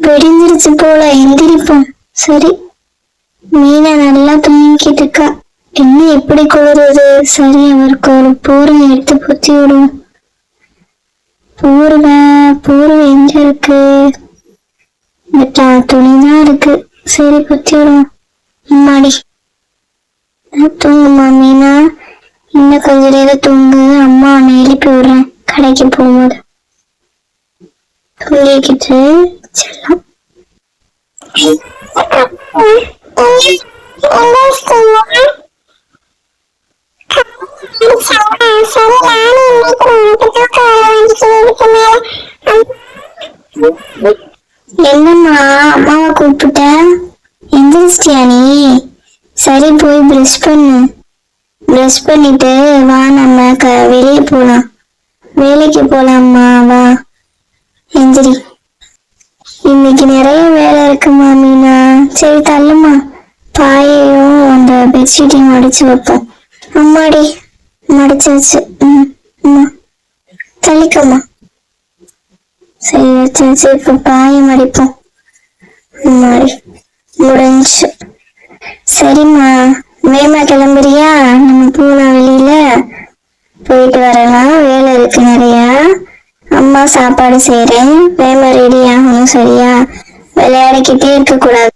வெடிஞ்சிருச்சு போல எந்திரிப்போம். சரி. மீனா நல்லா தூங்கிக்கிட்டு இருக்கா. என்ன எப்படி குளிருது சரி அவருக்கு ஒரு போர்வை எடுத்து பொத்தி விடும் போர்வை போர்வை எங்க இருக்கு? துணிதான் இருக்கு. சரி பொத்தி விடுவோம். அம்மாடி. தூங்குமா மீனா? இன்னும் கொஞ்ச நேரம் தூங்கு. அம்மா உன்னை எழுப்பி விடுறேன். கடைக்கு போகும்போது. தூங்கிக்கிட்டு என்னம்மா அம்மாவை கூப்பிட்ட? எந்திரிச்சிட்டியா நீ? சரி போய் ப்ரெஷ் பண்ணு. ப்ரஷ் பண்ணிட்டு வா நம்ம க வெளியே போலாம். வேலைக்கு போலாம்மா வா. எந்திரி. இன்னைக்கு நிறைய வேலை இருக்குமா மீனா சரி தள்ளுமா பாயையும் அந்த பெட்ஷீட்டையும் மடிச்சு வைப்போம். அம்மாடி மடிச்சு வச்சு. ம் அம்மா. தள்ளிக்கம்மா சரி வச்சு வச்சு இப்போ பாயை மடிப்போம். அம்மாடி முடிஞ்சு. சரிம்மா. வேமா கிளம்புறியா? நம்ம போலாம் வெளியில போயிட்டு வரலாம். அம்மா சாப்பாடு செய்யறேன் வேகமா ரெடி ஆகணும் சரியா? விளையாடிக்கிட்டே இருக்க கூடாது